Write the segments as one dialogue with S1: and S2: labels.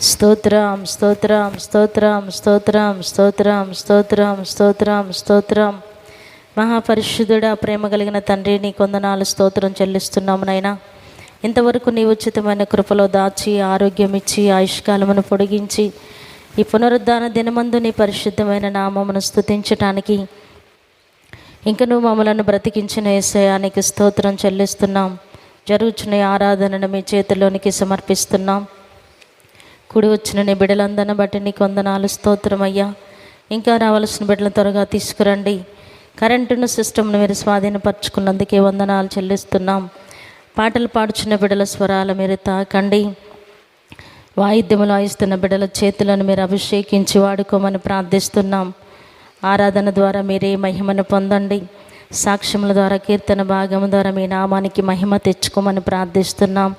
S1: స్తోత్రం స్తోత్రం స్తోత్రం స్తోత్రం స్తోత్రం స్తోత్రం స్తోత్రం స్తోత్రం. మహాపరిశుద్ధుడా ప్రేమ కలిగిన తండ్రి నీ కొందనాలు స్తోత్రం చెల్లిస్తున్నాము నాయనా. ఇంతవరకు నీ ఉచితమైన కృపలో దాచి ఆరోగ్యం ఇచ్చి ఆయుష్కాలమును పొడిగించి ఈ పునరుద్ధాన దినమందు నీ పరిశుద్ధమైన నామమును స్థుతించటానికి ఇంక నువ్వు మమ్మలను బ్రతికించిన ఏసయానికి స్తోత్రం చెల్లిస్తున్నాం. జరుగుచున్న ఆరాధనను మీ చేతిలోనికి సమర్పిస్తున్నాం. కుడి వచ్చిన నీ బిడ్డలందరిని బట్టి నీకు వందనాలు స్తోత్రం అయ్యా. ఇంకా రావాల్సిన బిడ్డలను త్వరగా తీసుకురండి. కరెంటును సిస్టమ్ను మీరు స్వాధీనపరచుకున్నందుకే వందనాలు చెల్లిస్తున్నాం. పాటలు పాడుచున్న బిడ్డల స్వరాలు మీరు తాకండి. వాయిద్యములు వాయిస్తున్న బిడ్డల చేతులను మీరు అభిషేకించి వాడుకోమని ప్రార్థిస్తున్నాం. ఆరాధన ద్వారా మీరే మహిమను పొందండి. సాక్ష్యముల ద్వారా కీర్తన భాగం ద్వారా మీ నామానికి మహిమ తెచ్చుకోమని ప్రార్థిస్తున్నాం.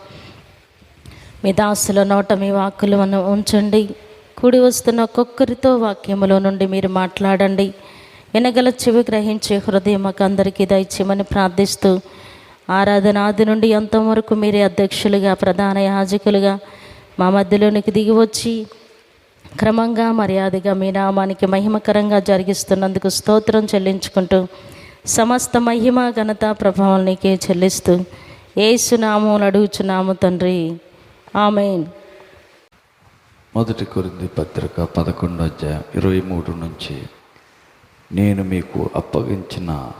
S1: మీ దాసుల నోట మీ వాక్కులను ఉంచండి. కూడి వస్తున్న ఒక్కొక్కరితో వాక్యములో నుండి మీరు మాట్లాడండి. వినగల చెవి గ్రహించే హృదయం మాకు అందరికీ దయచేయమని ప్రార్థిస్తూ ఆరాధనాది నుండి ఎంతవరకు మీరే అధ్యక్షులుగా ప్రధాన యాజకులుగా మా మధ్యలోనికి దిగి వచ్చి క్రమంగా మర్యాదగా మీ నామానికి మహిమకరంగా జరిగిస్తున్నందుకు స్తోత్రం చెల్లించుకుంటూ సమస్త మహిమ ఘనత ప్రభావం నీకే చెల్లిస్తూ ఏసునామం అడుగుచున్నాము తండ్రి. ఆమెన్.
S2: మొదటి కొరింది పత్రిక పదకొండు అధ్యాయం ఇరవై మూడు నుంచి నేను మీకు అప్పగించిన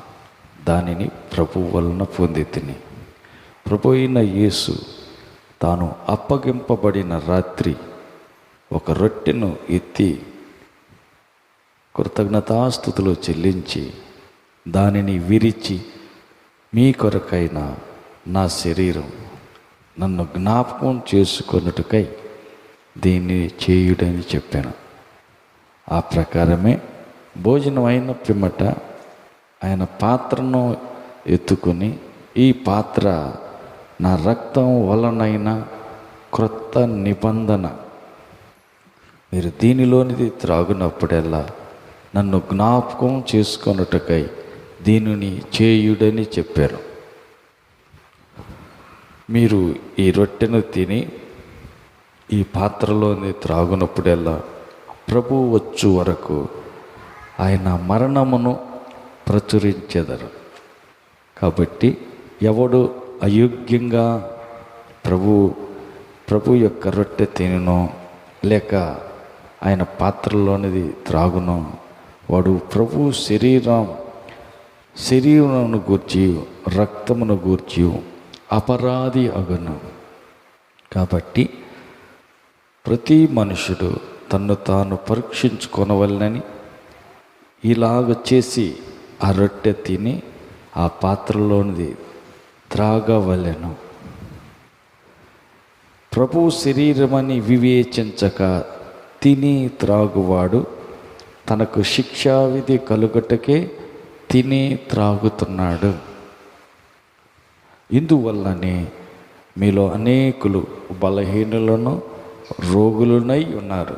S2: దానిని ప్రభు వలన పొంది తిని ప్రభు అయిన యేసు తాను అప్పగింపబడిన రాత్రి ఒక రొట్టెను ఎత్తి కృతజ్ఞతాస్థుతులు చెల్లించి దానిని విరిచి మీ కొరకైన నా శరీరం నన్ను జ్ఞాపకం చేసుకొనుటకై దీన్ని చేయుడని చెప్పాను. ఆ ప్రకారమే భోజనం అయిన పిమ్మట ఆయన పాత్రను ఎత్తుకొని ఈ పాత్ర నా రక్తం వలనైన క్రొత్త నిబంధన. మీరు దీనిలోనిది త్రాగునప్పుడెల్లా నన్ను జ్ఞాపకం చేసుకొనుటకై దీనిని చేయుడని చెప్పారు మీరు ఈ రొట్టెను తిని ఈ పాత్రలోని త్రాగునప్పుడెల్లా ప్రభు వచ్చు వరకు ఆయన మరణమును ప్రచురించెదరు. కాబట్టి ఎవడు అయోగ్యంగా ప్రభు ప్రభు యొక్క రొట్టె తిననో లేక ఆయన పాత్రలోనిది త్రాగునో వాడు ప్రభు శరీరం శరీరమును గూర్చి రక్తమును గూర్చి అపరాధి అగును. కాబట్టి ప్రతి మనుషుడు తన్ను తాను పరీక్షించుకొనవలనని ఇలాగ చేసి ఆ రొట్టె తిని ఆ పాత్రలోనిది త్రాగవలెను. ప్రభు శరీరమని వివేచించక తిని త్రాగువాడు తనకు శిక్షావిధి కలుగటకే తిని త్రాగుతున్నాడు. ఇందువల్లనే మీలో అనేకులు బలహీనులను రోగులునై ఉన్నారు.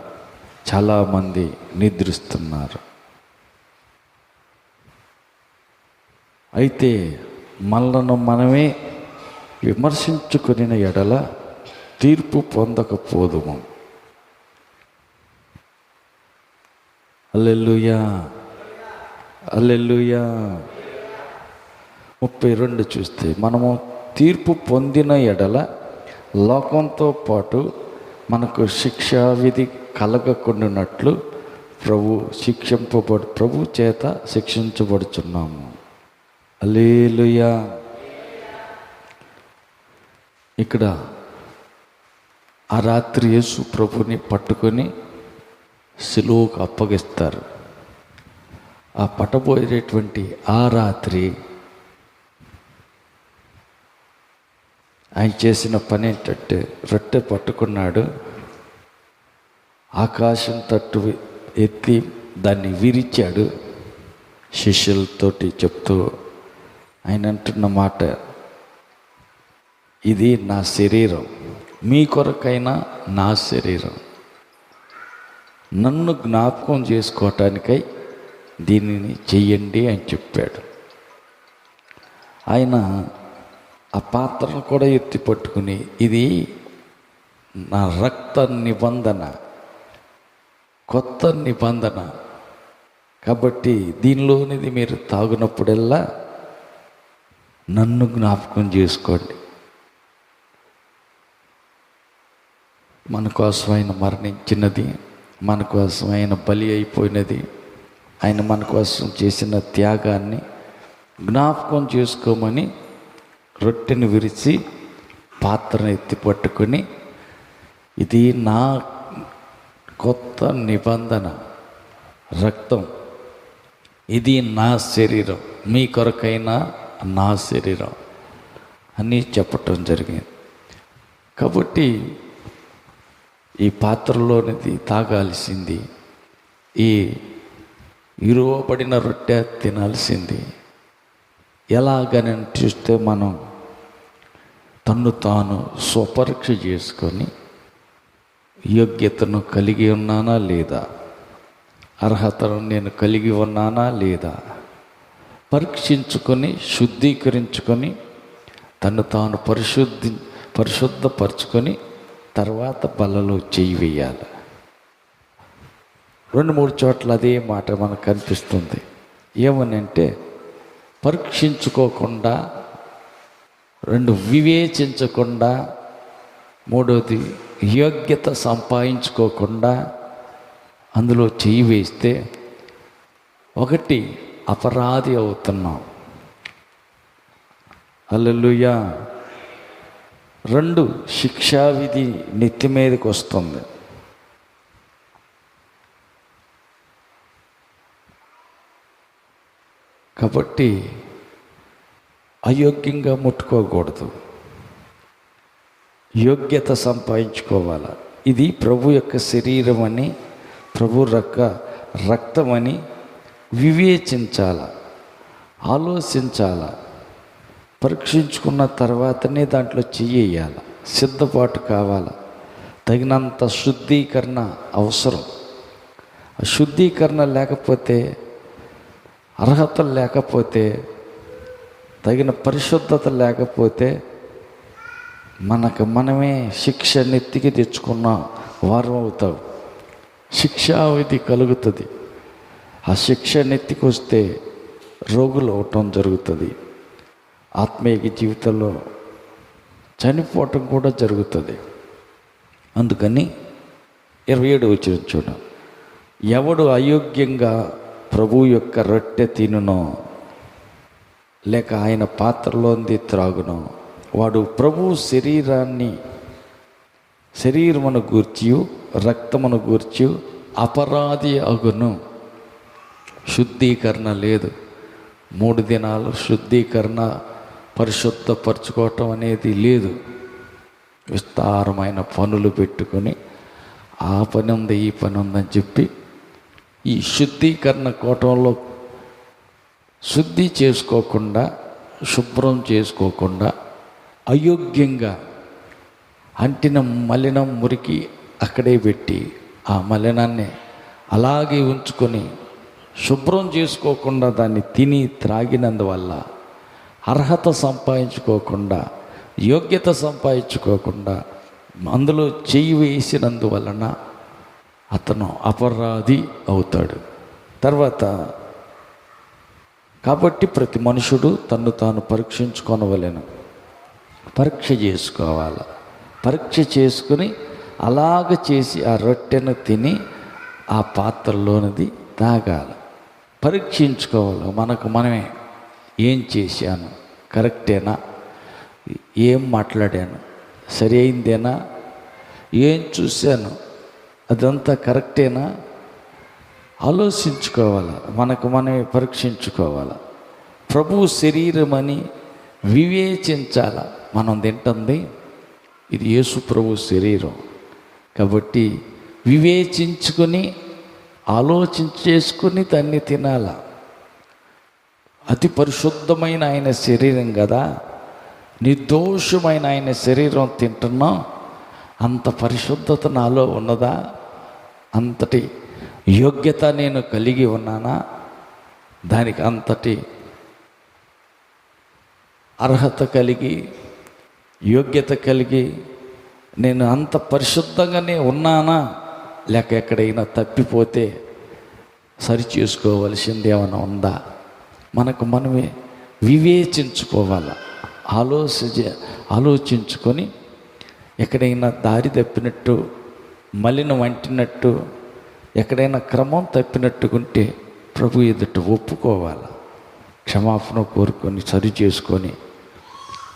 S2: చాలామంది నిద్రిస్తున్నారు. అయితే మనలను మనమే విమర్శించుకుని ఎడల తీర్పు పొందకపోదుము. అల్లెల్లుయా! అల్లెల్లుయా! ముప్పై రెండు చూస్తే మనము తీర్పు పొందిన ఎడల లోకంతో పాటు మనకు శిక్షా విధి కలగకుండానట్లు ప్రభు శిక్షింపబడు ప్రభు చేత శిక్షించబడుచున్నాము. అలేలుయా ఇక్కడ ఆ రాత్రి యేసు ప్రభుని పట్టుకొని సిలువుకు అప్పగిస్తారు. ఆ పట్టబోయేటువంటి ఆ రాత్రి ఆయన చేసిన పని ఏంటంటే రొట్టె పట్టుకున్నాడు. ఆకాశం తట్టు ఎత్తి దాన్ని విరిచాడు. శిష్యులతోటి చెప్తూ ఆయన అంటున్న మాట ఇది నా శరీరం. మీ కొరకైనా నా శరీరం. నన్ను జ్ఞాపకం చేసుకోవటానికై దీనిని చెయ్యండి అని చెప్పాడు. ఆయన ఆ పాత్రను కూడా ఎత్తి పట్టుకుని ఇది నా రక్త నిబంధన కొత్త నిబంధన. కాబట్టి దీనిలోనిది మీరు తాగునప్పుడల్లా నన్ను జ్ఞాపకం చేసుకోండి. మన కోసం ఆయన మరణించినది మన కోసం ఆయన బలి అయిపోయినది ఆయన మన కోసం చేసిన త్యాగాన్ని జ్ఞాపకం చేసుకోమని రొట్టెను విరిచి పాత్రను ఎత్తి పట్టుకొని ఇది నా కొత్త నిబంధన రక్తం. ఇది నా శరీరం. మీ కొరకైనా నా శరీరం అని చెప్పటం జరిగింది. కాబట్టి ఈ పాత్రలోనిది తాగాల్సింది. ఈ ఇరువబడిన రొట్టె తినాల్సింది. ఎలాగని చూస్తే మనం తన్ను తాను స్వపరీక్ష చేసుకొని యోగ్యతను కలిగి ఉన్నానా లేదా? అర్హతను నేను కలిగి ఉన్నానా లేదా? పరీక్షించుకొని శుద్ధీకరించుకొని తను తాను పరిశుద్ధి పరిశుద్ధపరచుకొని తర్వాత బలలో చేయి వేయాలి. రెండు మూడు చోట్ల అదే మాట మనకు కనిపిస్తుంది. ఏమనంటే పరీక్షించుకోకుండా రెండు వివేచించకుండా మూడవది యోగ్యత సంపాదించుకోకుండా అందులో చెయ్యి వేస్తే ఒకటి అపరాధి అవుతున్నాం. అల్లెలుయా రెండు శిక్షావిధి నెత్తి మీదకి వస్తుంది. కాబట్టి అయోగ్యంగా ముట్టుకోకూడదు. యోగ్యత సంపాదించుకోవాలి. ఇది ప్రభు యొక్క శరీరం అని ప్రభు రక్క అని వివేచించాల ఆలోచించాల పరీక్షించుకున్న తర్వాతనే దాంట్లో చెయ్యాల సిద్ధపాటు కావాలి. తగినంత శుద్ధీకరణ అవసరం. శుద్ధీకరణ లేకపోతే అర్హత లేకపోతే తగిన పరిశుద్ధత లేకపోతే మనకు మనమే శిక్ష నెత్తికి తెచ్చుకున్న వారం అవుతావు. శిక్షావిధి కలుగుతుంది. ఆ శిక్ష నెత్తికి వస్తే రోగులు అవటం జరుగుతుంది. ఆత్మీయ జీవితంలో చనిపోవటం కూడా జరుగుతుంది. అందుకని ఇరవై ఏడు వచ్చిన చూడ. ఎవడు అయోగ్యంగా ప్రభు యొక్క రొట్టె తినునో లేక ఆయన పాత్రలోంది త్రాగును. వాడు ప్రభు శరీరాన్ని శరీరమును గూర్చి రక్తమును గూర్చి అపరాధి అగును. శుద్ధీకరణ లేదు. మూడు దినాలు శుద్ధీకరణ పరిశుద్ధపరచుకోవటం అనేది లేదు. విస్తారమైన పనులు పెట్టుకొని ఆ పని ఉంది ఈ పని ఉందని చెప్పి ఈ శుద్ధీకరణ కోటంలో శుద్ధి చేసుకోకుండా శుభ్రం చేసుకోకుండా అయోగ్యంగా అంటిన మలినం మురికి అక్కడే పెట్టి ఆ మలినాన్ని అలాగే ఉంచుకొని శుభ్రం చేసుకోకుండా దాన్ని తిని త్రాగినందువల్ల అర్హత సంపాదించుకోకుండా యోగ్యత సంపాదించుకోకుండా అందులో చెయ్యి వేసినందువలన అతను అపరాధి అవుతాడు. తర్వాత కాబట్టి ప్రతి మనుషుడు తన్ను తాను పరీక్షించుకొనవలేను. పరీక్ష చేసుకోవాలి? పరీక్ష చేసుకుని అలాగ చేసి ఆ రొట్టెను తిని ఆ పాత్రలోనిది తాగాలి. పరీక్షించుకోవాలి? మనకు మనమే ఏం చేశాను? కరెక్టేనా? ఏం మాట్లాడాను? సరి అయిందేనా? ఏం చూశాను? అదంతా కరెక్టేనా? ఆలోచించుకోవాలి మనకు మనమే పరీక్షించుకోవాలి. ప్రభు శరీరం అని వివేచించాల మనం తింటుంది? ఇది యేసు ప్రభు శరీరం. కాబట్టి వివేచించుకొని ఆలోచించేసుకుని దాన్ని తినాల. అతి పరిశుద్ధమైన ఆయన శరీరం కదా. నిర్దోషమైన ఆయన శరీరం తింటున్నాం. అంత పరిశుద్ధత నాలో ఉన్నదా? అంతటి యోగ్యత నేను కలిగి ఉన్నానా? దానికి అంతటి అర్హత కలిగి యోగ్యత కలిగి నేను అంత పరిశుద్ధంగానే ఉన్నానా? లేక ఎక్కడైనా తప్పిపోతే సరి చేసుకోవలసింది ఏమైనా ఉందా? మనకు మనమే వివేచించుకోవాలి? ఆలోచించ ఆలోచించుకొని ఎక్కడైనా దారి తప్పినట్టు మలిన వంటినట్టు ఎక్కడైనా క్రమం తప్పినట్టుకుంటే ప్రభు ఎదుట ఒప్పుకోవాలి. క్షమాపణ కోరుకొని సరి చేసుకొని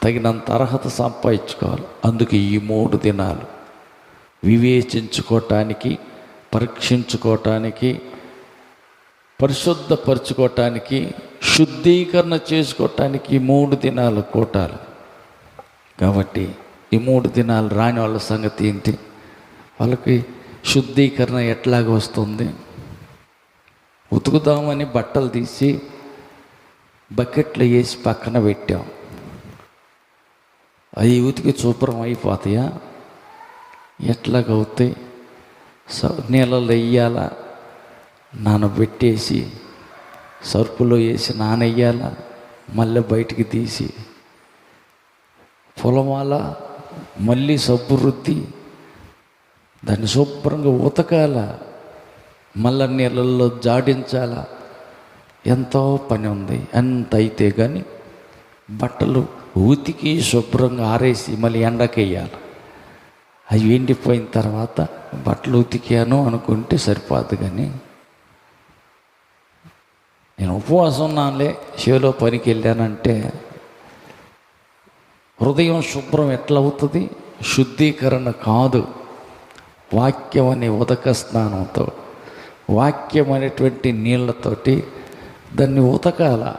S2: తగినంత అర్హత సంపాదించుకోవాలి. అందుకే ఈ మూడు దినాలు వివేచించుకోవటానికి పరీక్షించుకోవటానికి పరిశుద్ధపరచుకోవటానికి శుద్ధీకరణ చేసుకోవటానికి ఈ మూడు దినాలు కోటాలు. కాబట్టి ఈ మూడు దినాలు రాని వాళ్ళ సంగతి ఏంటి? వాళ్ళకి శుద్ధీకరణ ఎట్లాగ వస్తుంది? ఉతుకుదామని బట్టలు తీసి బకెట్లో వేసి పక్కన పెట్టాం. అవి ఉతికి శుభ్రం అయిపోతాయా? ఎట్లాగవుతాయి స నీళ్ళలో వెయ్యాలా? నానబెట్టేసి సరుపులో వేసి నానెయ్యాలా? మళ్ళీ బయటికి తీసి పొలమాల మళ్ళీ సబ్బు రుద్ది దాన్ని శుభ్రంగా ఉతకాల మళ్ళా నీళ్ళల్లో జాడించాలా. ఎంతో పని ఉంది. ఎంత అయితే కానీ బట్టలు ఉతికి శుభ్రంగా ఆరేసి మళ్ళీ ఎండకేయాలి. అవి ఎండిపోయిన తర్వాత బట్టలు ఉతికాను అనుకుంటే సరిపోదు కానీ నేను ఉపవాసం ఉన్నానులే శివలో పనికి వెళ్ళానంటే హృదయం శుభ్రం ఎట్లా అవుతుంది శుద్ధీకరణ కాదు. వాక్యం అనే ఉదక స్నానంతో వాక్యం అనేటువంటి నీళ్ళతోటి దాన్ని ఉతకాల.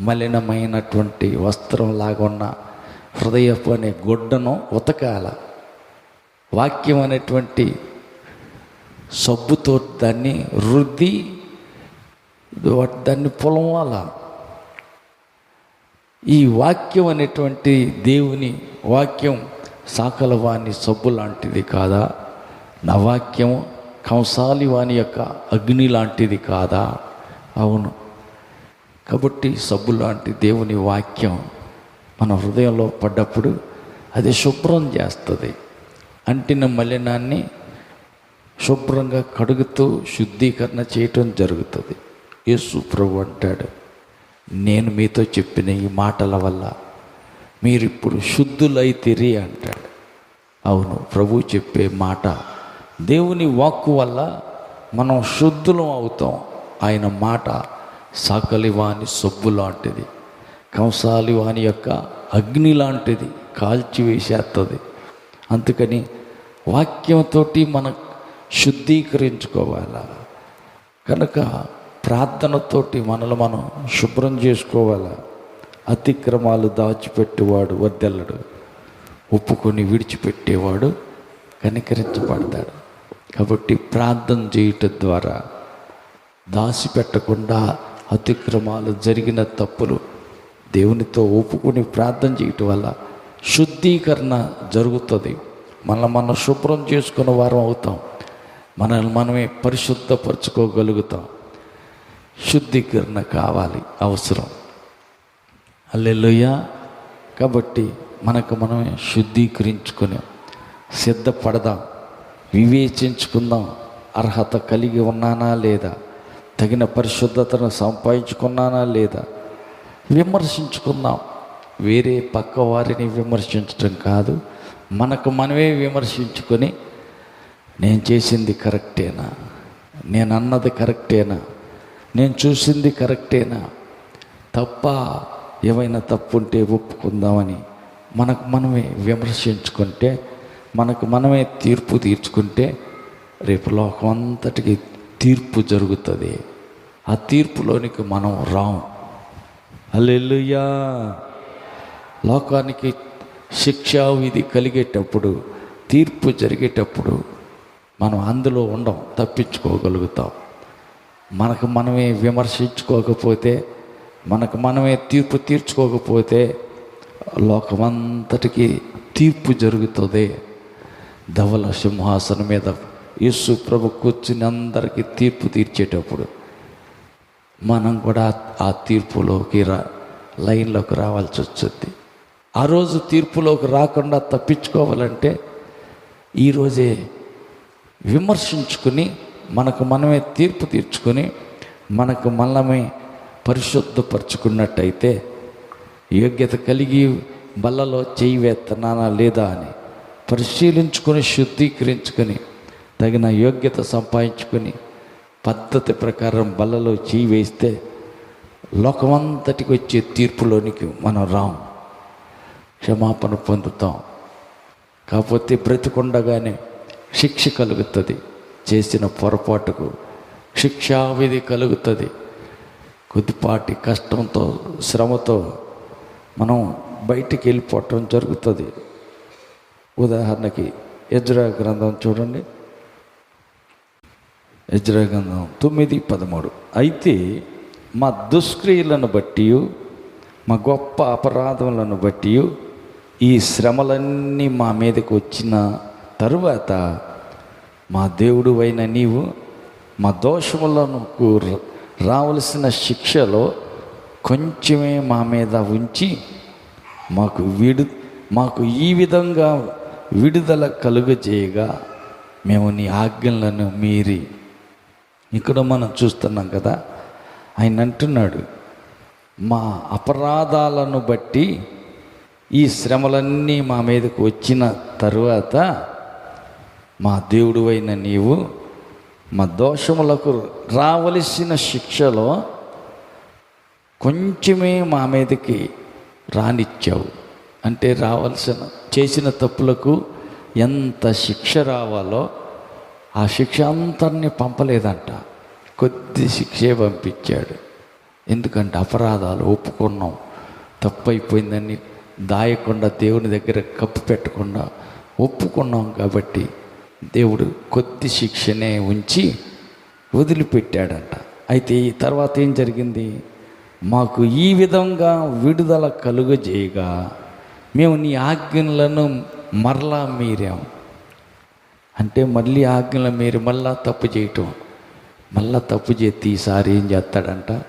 S2: మలినమైనటువంటి వస్త్రం లాగున్న హృదయపు అనే గుడ్డను ఉతకాల. వాక్యం అనేటువంటి సబ్బుతో దాన్ని రుద్ది దాన్ని పొలవాల ఈ వాక్యం అనేటువంటి దేవుని వాక్యం సాకలవాణి సబ్బు లాంటిది కాదా? నా వాక్యం కంసాలి వాని యొక్క అగ్ని లాంటిది కాదా? అవును. కాబట్టి సబ్బు లాంటి దేవుని వాక్యం మన హృదయంలో పడ్డప్పుడు అది శుభ్రం చేస్తుంది. అంటిన మలినాన్ని శుభ్రంగా కడుగుతూ శుద్ధీకరణ చేయటం జరుగుతుంది. యేసు ప్రభు అంటాడు నేను మీతో చెప్పిన ఈ మాటల వల్ల మీరిప్పుడు శుద్ధులైతిరి అంటాడు. అవును ప్రభు చెప్పే మాట దేవుని వాక్కు వల్ల మనం శుద్ధులం అవుతాం. ఆయన మాట సాకలివాని సొబ్బు లాంటిది కంసాలి వాని యొక్క అగ్ని లాంటిది కాల్చివేసేస్తుంది అందుకని వాక్యంతో మనం శుద్ధీకరించుకోవాల? కనుక ప్రార్థనతోటి మనల్ని మనం శుభ్రం చేసుకోవాల? అతిక్రమాలు దాచిపెట్టేవాడు వద్దెల్లడు. ఒప్పుకొని విడిచిపెట్టేవాడు కనికరించబడతాడు. కాబట్టి ప్రార్థన చేయటం ద్వారా దాచిపెట్టకుండా అతిక్రమాలు జరిగిన తప్పులు దేవునితో ఒప్పుకొని ప్రార్థన చేయటం వల్ల శుద్ధీకరణ జరుగుతుంది. మనం మనం శుభ్రం చేసుకున్న వారం అవుతాం. మనల్ని మనమే పరిశుద్ధపరచుకోగలుగుతాం. శుద్ధీకరణ కావాలి అవసరం. అల్లెలుయ్యా కాబట్టి మనకు మనమే శుద్ధీకరించుకొని సిద్ధపడదాం. వివేచించుకుందాం. అర్హత కలిగి ఉన్నానా లేదా? తగిన పరిశుద్ధతను సంపాదించుకున్నానా లేదా? విమర్శించుకుందాం. వేరే పక్క వారిని విమర్శించటం కాదు. మనకు మనమే విమర్శించుకొని నేను చేసింది కరెక్టేనా? నేను అన్నది కరెక్టేనా? నేను చూసింది కరెక్టేనా? తప్ప ఏమైనా తప్పు ఉంటే ఒప్పుకుందామని మనకు మనమే విమర్శించుకుంటే మనకు మనమే తీర్పు తీర్చుకుంటే రేపు లోకం అంతటికి తీర్పు జరుగుతుంది. ఆ తీర్పులోనికి మనం రాం అల్లెలుయ్యా లోకానికి శిక్షా విధి కలిగేటప్పుడు తీర్పు జరిగేటప్పుడు మనం అందులో ఉండం తప్పించుకోగలుగుతాం. మనకు మనమే విమర్శించుకోకపోతే మనకు మనమే తీర్పు తీర్చుకోకపోతే లోకమంతటికి తీర్పు జరుగుతుంది. ధవల సింహాసనం మీద యేసు ప్రభు కూర్చుని అందరికీ తీర్పు తీర్చేటప్పుడు మనం కూడా ఆ తీర్పులోకి రా లైన్లోకి రావాల్సి వచ్చింది ఆ రోజు తీర్పులోకి రాకుండా తప్పించుకోవాలంటే ఈరోజే విమర్శించుకుని మనకు మనమే తీర్పు తీర్చుకొని మనకు మనమే పరిశుద్ధపరచుకున్నట్టయితే యోగ్యత కలిగి బల్లలో చేయి వేస్తున్నానా లేదా అని పరిశీలించుకొని శుద్ధీకరించుకొని తగిన యోగ్యత సంపాదించుకొని పద్ధతి ప్రకారం బల్లలో చేయి వేస్తే లోకమంతటికి వచ్చే తీర్పులోనికి మనం రాం. క్షమాపణ పొందుతాం. కాకపోతే బ్రతికుండగానే శిక్ష కలుగుతుంది. చేసిన పొరపాటుకు శిక్షావిధి కలుగుతుంది. కొద్దిపాటి కష్టంతో శ్రమతో మనం బయటికి వెళ్ళిపోవటం జరుగుతుంది. ఉదాహరణకి ఎజ్రా గ్రంథం చూడండి. ఎజ్రా గ్రంథం తొమ్మిది పదమూడు. అయితే మా దుష్క్రియలను బట్టి మా గొప్ప అపరాధములను బట్టి ఈ శ్రమలన్నీ మా మీదకు వచ్చిన తరువాత మా దేవుడు అయిన నీవు మా దోషములను రావలసిన శిక్షలో కొంచెమే మా మీద ఉంచి మాకు విడు మాకు ఈ విధంగా విడుదల కలుగజేయగా మేము నీ ఆజ్ఞలను మీరి. ఇక్కడ మనం చూస్తున్నాం కదా ఆయన అంటున్నాడు మా అపరాధాలను బట్టి ఈ శ్రమలన్నీ మా మీదకు వచ్చిన తరువాత మా దేవుడు అయిన నీవు మా దోషములకు రావలసిన శిక్షలో కొంచెమే మా మీదకి రానిచ్చావు. అంటే రావాల్సిన చేసిన తప్పులకు ఎంత శిక్ష రావాలో ఆ శిక్ష అంతరిని పంపలేదంట. కొద్ది శిక్షే పంపించాడు. ఎందుకంటే అపరాధాలు ఒప్పుకున్నాం. తప్పు అయిపోయిందని దాయకుండా దేవుని దగ్గర కప్పు పెట్టకుండా ఒప్పుకున్నాం కాబట్టి దేవుడు కొద్ది శిక్షనే ఉంచి వదిలిపెట్టాడంట. అయితే ఈ తర్వాత ఏం జరిగింది? మాకు ఈ విధంగా విడుదల కలుగజేయగా మేము నీ ఆజ్ఞలను మరలా మీరాం. అంటే మళ్ళీ ఆజ్ఞలు మీరు మళ్ళా తప్పు చేయటం. మళ్ళా తప్పు చేస్తే ఈసారి ఏం చేస్తాడంట?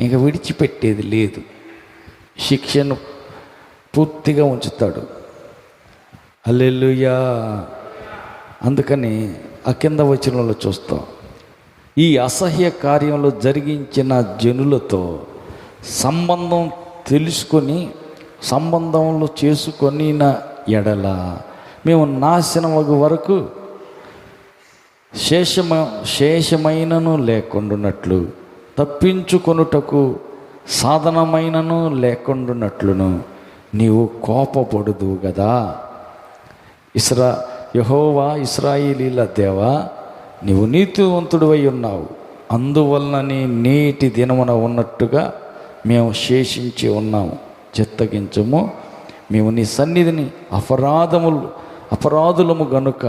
S2: ఇంకా విడిచిపెట్టేది లేదు. శిక్షను పూర్తిగా ఉంచుతాడు. అల్లెలుయా అందుకని ఆ కింద వచనంలో చూస్తాం. ఈ అసహ్య కార్యంలో జరిగించిన జనులతో సంబంధం తెలుసుకొని సంబంధంలో చేసుకొనిన ఎడల. మేము నాశనం వరకు శేషమ శేషమైనను లేకుండునట్లు తప్పించుకొనుటకు సాధనమైనను లేకుండునట్లును నీవు కోపపడదు కదా ఇస్రా యహోవా ఇస్రాయిలీల దేవా నీవు నీతివంతుడు అయి ఉన్నావు అందువలనని నేటి దినమున ఉన్నట్టుగా మేము శేషించి ఉన్నాము. చిత్తగించము. మేము నీ సన్నిధిని అపరాధములు అపరాధులము గనుక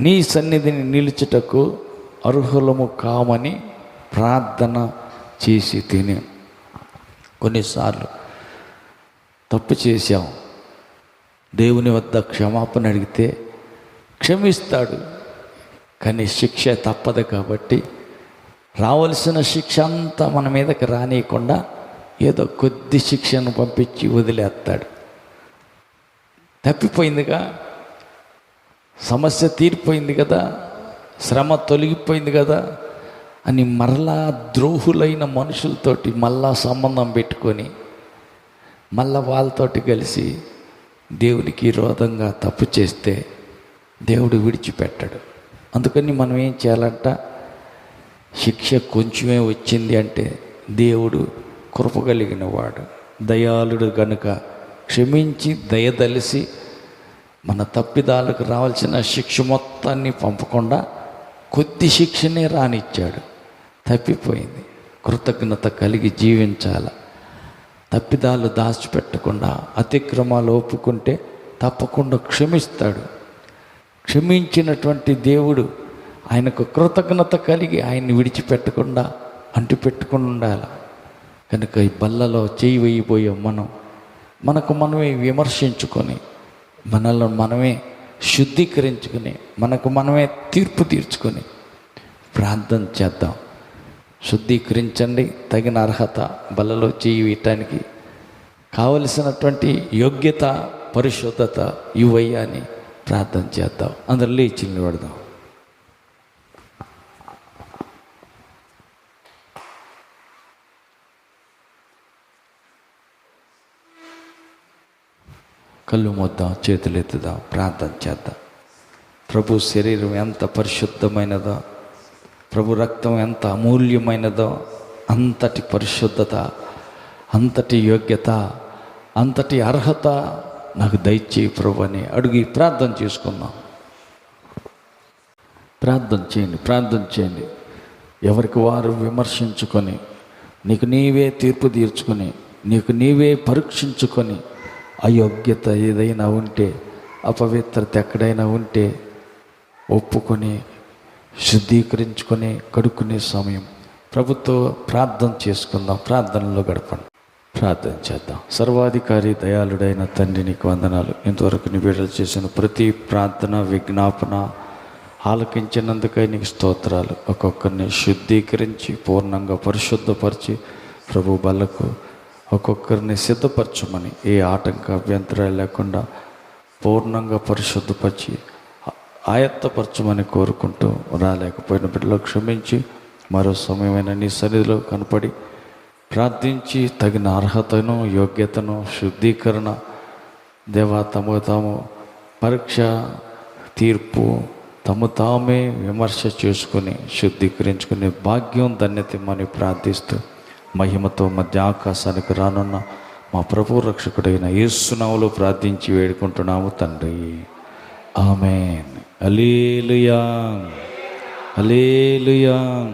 S2: నీ సన్నిధిని నిలిచుటకు అర్హులము కామని ప్రార్థన చేసి తిని. కొన్నిసార్లు తప్పు చేశాం. దేవుని వద్ద క్షమాపణ అడిగితే క్షమిస్తాడు. కానీ శిక్ష తప్పదు కాబట్టి రావలసిన శిక్ష అంతా మన మీదకి రానియకుండా ఏదో కొద్ది శిక్షను పంపించి వదిలేస్తాడు. తప్పిపోయిందిగా. సమస్య తీరిపోయింది కదా. శ్రమ తొలగిపోయింది కదా అని మరలా ద్రోహులైన మనుషులతోటి మళ్ళా సంబంధం పెట్టుకొని మళ్ళా వాళ్ళతోటి కలిసి దేవునికి విరోధంగా తప్పు చేస్తే దేవుడు విడిచిపెట్టాడు. అందుకని మనం ఏం చేయాలంట? శిక్ష కొంచెమే వచ్చింది అంటే దేవుడు కృప కలిగిన వాడు. దయాళుడు గనుక క్షమించి దయదలిసి మన తప్పిదాలకు రావాల్సిన శిక్ష మొత్తాన్ని పంపకుండా కొద్ది శిక్షనే రానిచ్చాడు. తప్పిపోయింది. కృతజ్ఞత కలిగి జీవించాల. తప్పిదాలు దాచిపెట్టకుండా అతిక్రమాలు ఒప్పుకుంటే తప్పకుండా క్షమిస్తాడు. క్షమించినటువంటి దేవుడు ఆయనకు కృతజ్ఞత కలిగి ఆయన్ని విడిచిపెట్టకుండా అంటిపెట్టుకుని ఉండాలి. కనుక ఈ బల్లలో చేయి వేయిపోయాం మనం మనకు మనమే విమర్శించుకొని మనల్ని మనమే శుద్ధీకరించుకొని మనకు మనమే తీర్పు తీర్చుకొని ప్రార్థన చేద్దాం. శుద్ధీకరించండి తగిన అర్హత బలలో చేయి వేయటానికి కావలసినటువంటి యోగ్యత పరిశుద్ధత ఇవయ్యా అని ప్రార్థన చేద్దాం. అందరు లేచి నిలబడదాం. కళ్ళు మొద్దాం చేతులు ఎత్తుదాం ప్రార్థన చేద్దాం. ప్రభు శరీరం ఎంత పరిశుద్ధమైనదో ప్రభు రక్తం ఎంత అమూల్యమైనదో అంతటి పరిశుద్ధత అంతటి యోగ్యత అంతటి అర్హత నాకు దయచేయి ప్రభు అని అడిగి ప్రార్థన చేసుకుందాం. ప్రార్థన చేయండి ప్రార్థన చేయండి. ఎవరికి వారు విమర్శించుకొని నీకు నీవే తీర్పు తీర్చుకొని నీకు నీవే పరీక్షించుకొని అయోగ్యత ఏదైనా ఉంటే అపవిత్రత ఎక్కడైనా ఉంటే ఒప్పుకొని శుద్ధీకరించుకొని కడుక్కునే సమయం. ప్రభుత్వ ప్రార్థన చేసుకుందాం. ప్రార్థనలో గడపండి. ప్రార్థన చేద్దాం. సర్వాధికారి దయాళుడైన తండ్రి నీకు వందనాలు. ఇంతవరకు నివేదన చేసిన ప్రతి ప్రార్థన విజ్ఞాపన ఆలకించినందుకై నీకు స్తోత్రాలు. ఒక్కొక్కరిని శుద్ధీకరించి పూర్ణంగా పరిశుద్ధపరిచి ప్రభు బలకు ఒక్కొక్కరిని సిద్ధపరచమని ఏ ఆటంక అభ్యంతరాలు లేకుండా పూర్ణంగా పరిశుద్ధపరిచి ఆయత్తపరచమని కోరుకుంటూ రాలేకపోయిన బిడ్డలో క్షమించి మరో సమయమైన నీ సన్నిధిలో కనపడి ప్రార్థించి తగిన అర్హతను యోగ్యతను శుద్ధీకరణ దేవా తమ తాము పరీక్ష తీర్పు తమ తామే విమర్శ చేసుకుని శుద్ధీకరించుకునే భాగ్యం ధన్యతమని ప్రార్థిస్తూ మహిమతో మధ్య ఆకాశానికి రానున్న మా ప్రభు రక్షకుడైన యేసునాములో ప్రార్థించి వేడుకుంటున్నాము తండ్రి. ఆమెన్. అలీలుయా అలీలుయా